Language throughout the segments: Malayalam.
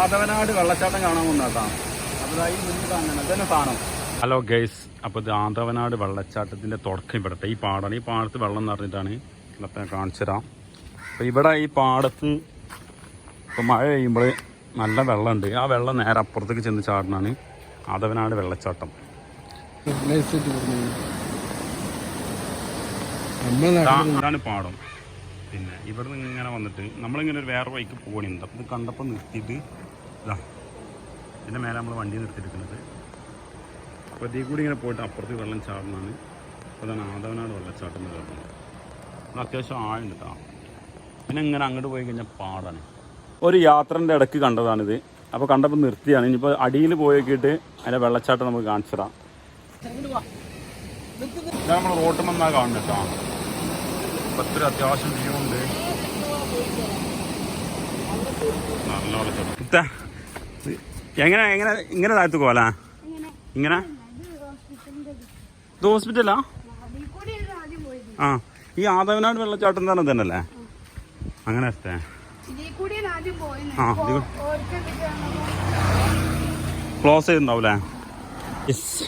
ആദവനാട് വെള്ളച്ചാട്ടം കാണാൻ വന്നാട്ടാ അപ്പോൾ ഈ മുന്നിൽ കാണണം ഇതന്നെ സാധനം. ഹലോ ഗൈസ് അപ്പോൾ ഇത് ആദവനാട് വെള്ളച്ചാട്ടത്തിന്റെ തുടക്കം ഇവിടത്തെ. ഈ പാടാണ്. ഈ പാടത്ത് വെള്ളം നിറഞ്ഞിട്ടാണ് ഇതൊക്കെ കാണിച്ചു തരാം. അപ്പോൾ ഇവിടെ ഈ പാടത്ത് ഇപ്പോൾ മഴ പെയ്യുമ്പോൾ നല്ല വെള്ളമുണ്ട്. ആ വെള്ളം നേരെ അപ്പുറത്തേക്ക് ചെന്ന് ചാടണാണ് ആദവനാട് വെള്ളച്ചാട്ടം. ഇതാണ് പാടം. പിന്നെ ഇവിടെ നിന്ന് ഇങ്ങനെ വന്നിട്ട് നമ്മളിങ്ങനെ ഒരു വേറെ വഴിക്ക് പോകണുണ്ട് അപ്പം ഇത് കണ്ടപ്പോൾ നിർത്തിയിട്ട് ഇതാ. ഇതിന്റെ മേലെ നമ്മൾ വണ്ടി നിർത്തിയിരിക്കുന്നത് അപ്പോൾ ഇതിൽ കൂടി ഇങ്ങനെ പോയിട്ട് അപ്പുറത്ത് വെള്ളം ചാടുന്നതാണ്. അപ്പോൾ അതാണ് ആദവനാട് വെള്ളച്ചാട്ടം എന്ന് പറയുന്നത് അത്യാവശ്യം ആഴുണ്ട് കേട്ടോ പിന്നെ ഇങ്ങനെ അങ്ങോട്ട് പോയി കഴിഞ്ഞാൽ പാടാണ്. ഒരു യാത്രന്റെ ഇടയ്ക്ക് കണ്ടതാണിത്. അപ്പോൾ കണ്ടപ്പോൾ നിർത്തിയാണ്. ഇനിയിപ്പോൾ അടിയിൽ പോയി നോക്കിയിട്ട് അതിന്റെ വെള്ളച്ചാട്ടം നമുക്ക് കാണിച്ചു തരാം. ഇതാ നമ്മൾ റോട്ടിൽ നിന്നാണ് കാണുന്നത് കേട്ടോ പത്തൊരു അത്യാവശ്യം ഉണ്ട്. നല്ല വെള്ളച്ചാട്ടം. എങ്ങനെ എങ്ങനെ ഇങ്ങനെ താഴ്ത്തു പോലാ ഇങ്ങനെ? ഇത് ഹോസ്പിറ്റലാ? ആ ഈ ആദവനാട് വെള്ളച്ചാട്ടം തന്നെ തന്നെയല്ലേ? അങ്ങനെ ഇഷ്ടേ ആ, ക്ലോസ് ചെയ്തിട്ടുണ്ടാവൂലേ? യെസ്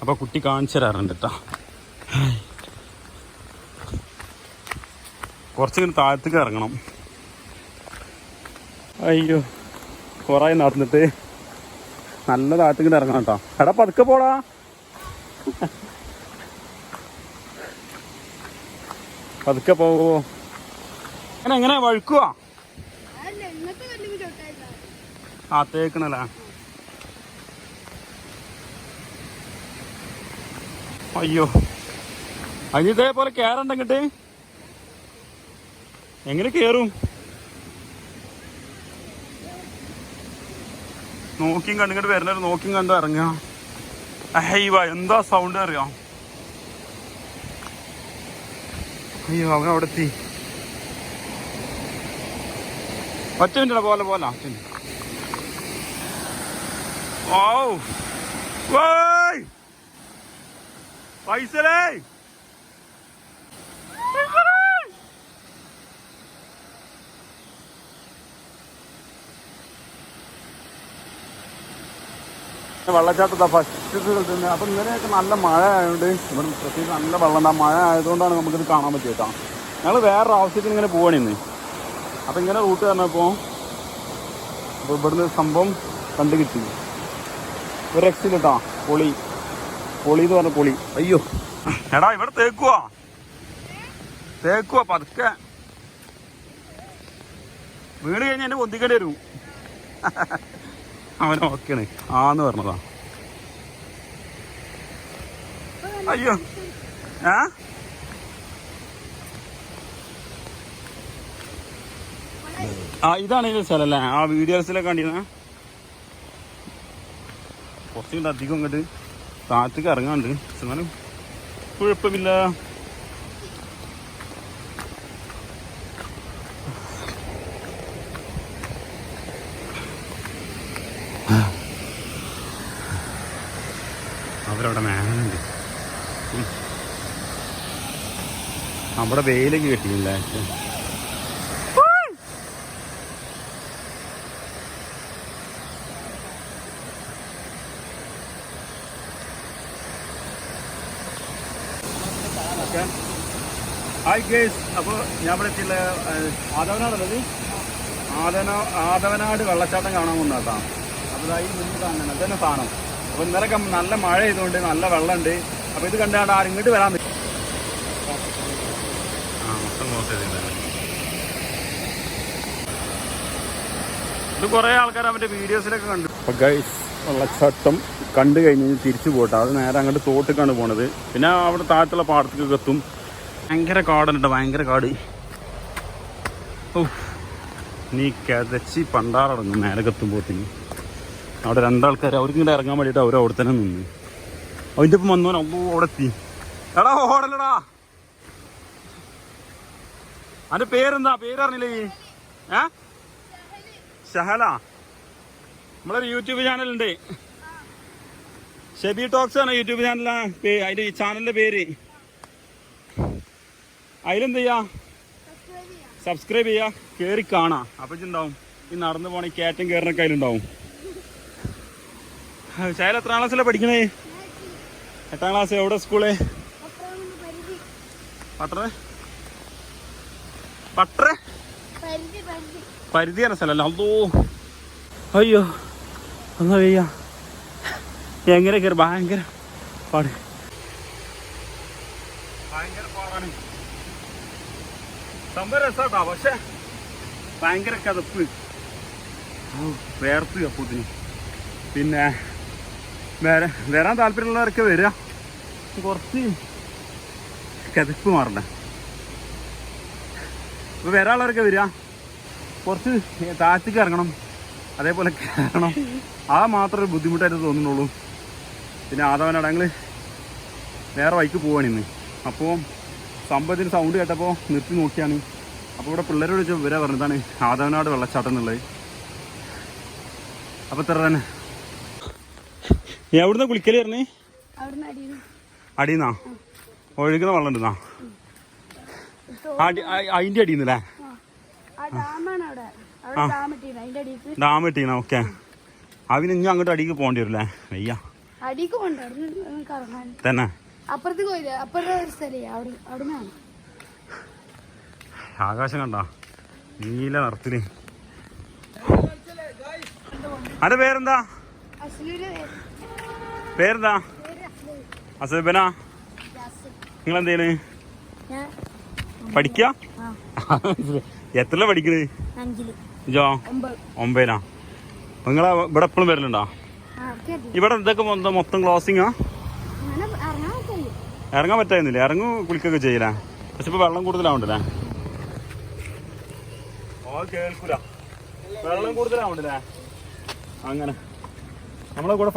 അപ്പോൾ കുട്ടി കാണിച്ചു തരാറുണ്ട് കേട്ടോ കുറച്ചിങ്ങനെ താഴത്തേക്ക് ഇറങ്ങണം. അയ്യോ കുറേ നടന്നിട്ട്. നല്ല താഴത്തേക്ക് ഇറങ്ങണം കേട്ടോ. എടാ പതുക്കെ പോടാ. പതുക്കെ പോവോ അങ്ങനെ എങ്ങനെ വഴുക്കുവാ? ആ തേക്കണല്ലേ അയ്യോ. അതിന് ഇതേപോലെ കയറണ്ട ഇങ്ങട്ട്. എങ്ങനെ കേറും? നോക്കിയും കണ്ടിങ്ങോട്ട് വരുന്നവർ നോക്കിയും കണ്ടു ഇറങ്ങുക. അയ്യോ എന്താ സൗണ്ട് അറിയാം? അയ്യോ അവൻ അവിടെ എത്തി. ഒറ്റ മിനിറ്റ് പോലെ പോലെ ഓ ഓയ് വെള്ളച്ചാട്ടത്താ ഫസ്റ്റ് തന്നെ. അപ്പം ഇന്നലെയൊക്കെ നല്ല മഴ ആയതുകൊണ്ട് ഇവിടെ പ്രത്യേകിച്ച് നല്ല വെള്ളം ഉണ്ട്. മഴ ആയതുകൊണ്ടാണ് നമുക്കിത് കാണാൻ പറ്റിയത് കേട്ടോ. ഞങ്ങൾ വേറൊരു ആവശ്യത്തിന് ഇങ്ങനെ പോവാണ് അപ്പം ഇങ്ങനെ റൂട്ട് പറഞ്ഞപ്പോൾ അപ്പോൾ ഇവിടുന്ന് സംഭവം കണ്ടു കിട്ടി. ഒരു എക്സിൽ കേട്ടോ പൊളി. പൊളി എന്ന് പറഞ്ഞ പൊളി. അയ്യോ. എടാ ഇവിടെ തേക്കുവാ. തേക്കുവാ പതുക്കെ. വീണ് കഴിഞ്ഞാൽ എന്നെ പൊന്തിക്കേണ്ടി വരും. അവൻ ഓക്കെയാണ് ആന്ന് പറഞ്ഞതാ. അയ്യോ. ആ ആ ഇതാണ് ഇതിന്റെ സ്ഥലം അല്ലേ? ആ വീഡിയോസിലൊക്കെ കണ്ടിരുന്ന. കുറച്ചുകൊണ്ട് അധികം ഇങ്ങോട്ട് താഴത്തേക്ക് ഇറങ്ങാണ്ട് എന്നാലും കുഴപ്പമില്ല. അവരവിടെ മേലുണ്ട് ഉം. അവിടെ വെയിലേക്ക് കിട്ടിയില്ല? Hi guys. അപ്പോൾ ഞാൻ ഇവിടെ എത്തിയുള്ള ആദവനാടല്ലത് ആദന ആദവനാട് വെള്ളച്ചാട്ടം കാണാൻ വന്നാട്ടാ അപ്പോൾ അതായി മുന്നിൽ കാണാൻ അതന്നെ സാധനം. അപ്പോൾ ഇന്നലെ നല്ല മഴ ചെയ്തുകൊണ്ട് നല്ല വെള്ളമുണ്ട്. അപ്പോൾ ഇത് കണ്ടാണ്ട് ആരും ഇങ്ങോട്ട് വരാൻ പറ്റും ഇത് കുറേ ആൾക്കാർ അവന്റെ വീഡിയോസിലൊക്കെ കണ്ടു. അപ്പോൾ ഗൈസ് വെള്ളച്ചാട്ടം കണ്ടു കഴിഞ്ഞ് തിരിച്ചു പോട്ടെ. അത് നേരെ അങ്ങോട്ട് തോട്ടിക്കാണ് പോണത്. പിന്നെ അവിടെ താഴത്തുള്ള പാടത്തേക്കൊക്കെ എത്തും. ഭയങ്കര കാടുണ്ട് ഭയങ്കര കാട്. ഓ നീ കതച്ചി പണ്ടാറടങ്ങും നേരെ എത്തുമ്പോത്തിന്. അവിടെ രണ്ടാൾക്കാർ അവർക്ക് ഇങ്ങോട്ട് ഇറങ്ങാൻ വേണ്ടിയിട്ട് അവർ അവിടെ തന്നെ നിന്ന്. അവന്റെ ഒപ്പം വന്നവൻ അമ്മോ അവിടെ എത്തി. എടാ ഓടലടാ അതിന്റെ പേരെന്താ? പേരറിഞ്ഞില്ലേ ഈ ഏ? ഷഹല. നമ്മളൊരു യൂട്യൂബ് ചാനലുണ്ട്. ഷെബി ടോക്സ് ആണ് യൂട്യൂബ് ചാനലാ അതിന്റെ ഈ ചാനലിന്റെ പേര്. അതിലെന്ത് ചെയ്യാ. സബ്സ്ക്രൈബ് ചെയ്യാ. കേറി കാണാ. അപ്പൊ ഉണ്ടാവും ഈ നടന്നു പോണ ഈ കയറ്റം കയറിനൊക്കെ അതിലുണ്ടാവും ശൈല എത്രാം ക്ലാസ്സിലാണ് പഠിക്കണേ? എട്ടാം ക്ലാസ് എവിടെ സ്കൂൾ? പട്ടറ പട്ടറ പരിധി സ്ഥലമല്ല. അതോ അയ്യോ ഒന്നും വയ്യ എങ്ങനെ കയറി? ഭയങ്കര പാട്. ഭയങ്കര സംഭവം രസാട്ടോ പക്ഷെ ഭയങ്കര കതപ്പ് ഔ, വേർത്ത് അപ്പൂത്തിന് പിന്നെ വരാ വരാൻ താല്പര്യമുള്ളവരൊക്കെ വരിക. കുറച്ച് കതിപ്പ് മാറണ്ട. ഇപ്പൊ വരാനുള്ളവരൊക്കെ വരിക. കുറച്ച് താഴ്ത്തിക്ക് ഇറങ്ങണം. അതേപോലെ കയറണം. ആ മാത്രമേ ബുദ്ധിമുട്ടായിട്ട് തോന്നുന്നുള്ളൂ. പിന്നെ ആദവനാണ് ഞങ്ങൾ വേറെ വഴിക്ക് പോവാണ് ഇന്ന്. അപ്പോൾ സംഭവത്തിന് സൗണ്ട് കേട്ടപ്പോൾ നിർത്തി നോക്കിയാണ്. അപ്പോൾ ഇവിടെ പിള്ളേരോട് ചോദിച്ചാൽ വരാ പറഞ്ഞതാണ് ആദവനാട് വെള്ളച്ചാട്ടം എന്നുള്ളത്. അപ്പോൾ ഇത്ര തന്നെ. എവിടുന്ന കുളിക്കൽ പറഞ്ഞേ അടിയുന്നാ. ഒഴുകുന്ന വെള്ളം ഉണ്ടെന്നാ? അതിന്റെ അടിയിൽ ഡാം കിട്ടീന ഓക്കെ. അവന് ഇനി അങ്ങോട്ട് അടിക്ക് പോകേണ്ടി വരില്ലേ? അയ്യ അടിക്ക് തന്നെ. അപ്പുറത്ത് പോയില്ല? അപ്പുറത്തെ ഒരു സ്ഥലേ അവിടെ അവിടുന്നാണ്. ആകാശം കണ്ട? നീല നിറത്തിൽ. അന്റെ പേരെന്താ? പേരെന്താ. അസബന. നിങ്ങൾ എന്തേന് പഠിക്ക? എത്ര ജോ? ഒമ്പത്. ഒമ്പതിനാ നിങ്ങള ഇവിടെ എപ്പോഴും വരലുണ്ടോ? ഇവിടെ എന്തൊക്കെ മൊത്തം ക്ലോസിങ്ങാ? ഇറങ്ങാൻ പറ്റായിരുന്നില്ല ഇറങ്ങു കുളിക്കൊക്കെ ചെയ്യലാ? പക്ഷെ ഇപ്പൊ വെള്ളം കൂടുതലാവണ്ടല്ലേ? കേൾക്കൂല. വെള്ളം കൂടുതലാവണ്ടല്ലേ? അങ്ങനെ. നമ്മളെ കൂടെ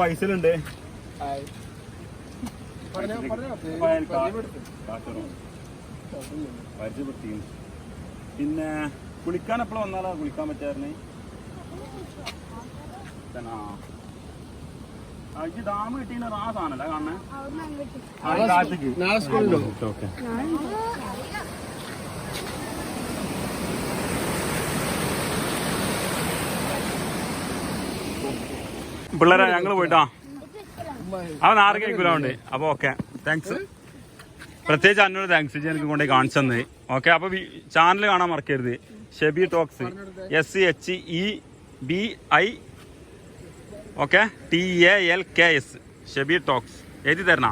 പരിചയപ്പെടുത്തിക്കുന്നു പിന്നെ കുളിക്കാൻ എപ്പോഴും വന്നാലാ കുളിക്കാൻ പറ്റായിരുന്നേ ഈ ഡാം കിട്ടിയ ആ സാധനല്ല കാണണേ. പിള്ളേരെ ഞങ്ങൾ പോയിട്ടാ. അവൻ ആർക്കും കഴിക്കൂലുണ്ട് അപ്പൊ ഓക്കെ. താങ്ക്സ് പ്രത്യേകിച്ച് അന്നോട് താങ്ക്സ് എനിക്ക് കൊണ്ടേ കാണിച്ചു തന്നെ. ഓക്കെ അപ്പൊ ചാനൽ കാണാൻ മറക്കരുത്. Shebi talks S C H E B I okay T A L K S Shebi talks എഴുതി തരണ?